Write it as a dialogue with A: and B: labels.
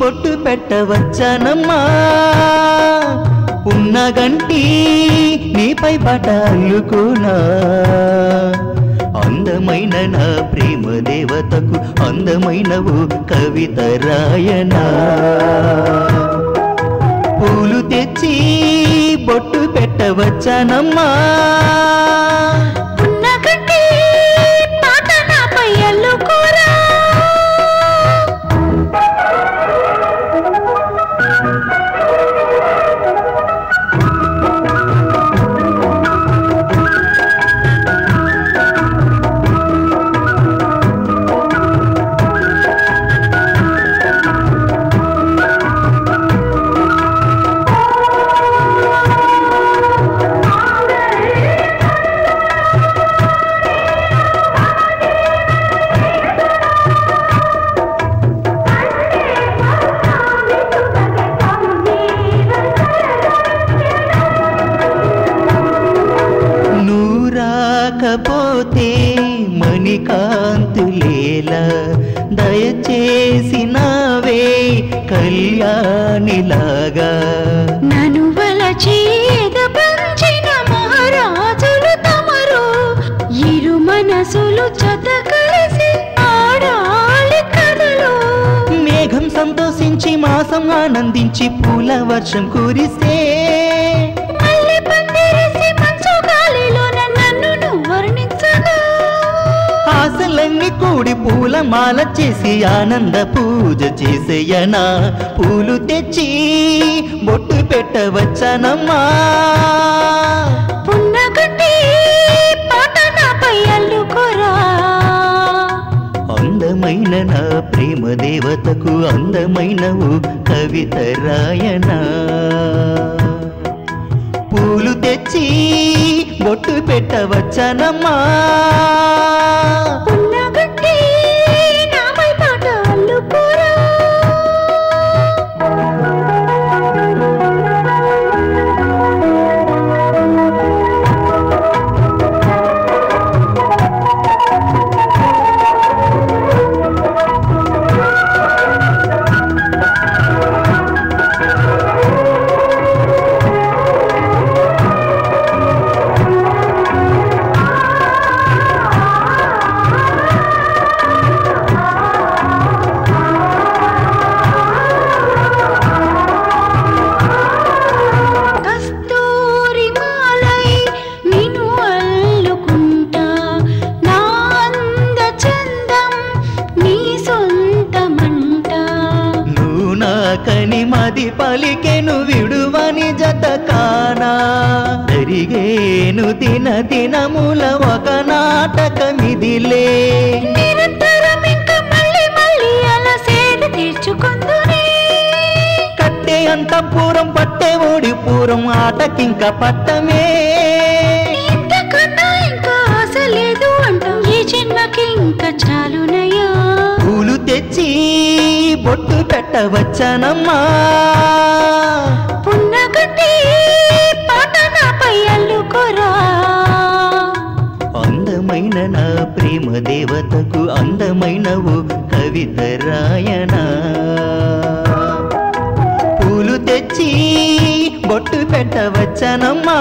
A: పెట్టవచ్చానమ్మా. ఉన్నగంటి నీపై బట అల్లుకోనా అందమైన నా ప్రేమ దేవతకు అందమైనవు కవిత రాయనా. పూలు తెచ్చి బొట్టు పెట్టవచ్చానమ్మా. నూరాకపోతే మణికాంతులేలా దయచేసి నావే కళ్యాణిలాగా.
B: నను ఇరు మనసులు జత కలిసి ఆడాలి కథలు
A: మేఘం సంతోషించి మాసం ఆనందించి పూల వర్షం కురిస్తే ఆశలన్నీ కూడి పూల మాల చేసి ఆనంద పూజ చేసేయనా? పూలు తెచ్చి బొట్టు పెట్టవచ్చనమ్మా. అందమైన నా ప్రేమ దేవతకు అందమైనవు కవిత రాయనా? పూలు తెచ్చి బొట్టు పెట్టవచ్చనమ్మా. నాకని మది పలికెను విడువని జత కానా? జరిగేను దిన దినముల ఒక నాటకమిదిలే. కట్టే అంత పూరం పట్టే ఓడి పూరం ఆటకింక పట్టమే.
B: ఇంతకన్నా ఇంకా ఆశ లేదు అంటాం ఈ జన్మకి ఇంకా చాలునయ్యా
A: బొట్టు పెట్టవచ్చనమ్మా
B: పున్నగంటి పాట నాపై అల్లుకోరా.
A: అందమైన నా ప్రేమ దేవతకు అందమైనవు కవిత రాయనా పూలు తెచ్చి బొట్టు పెట్టవచ్చనమ్మా.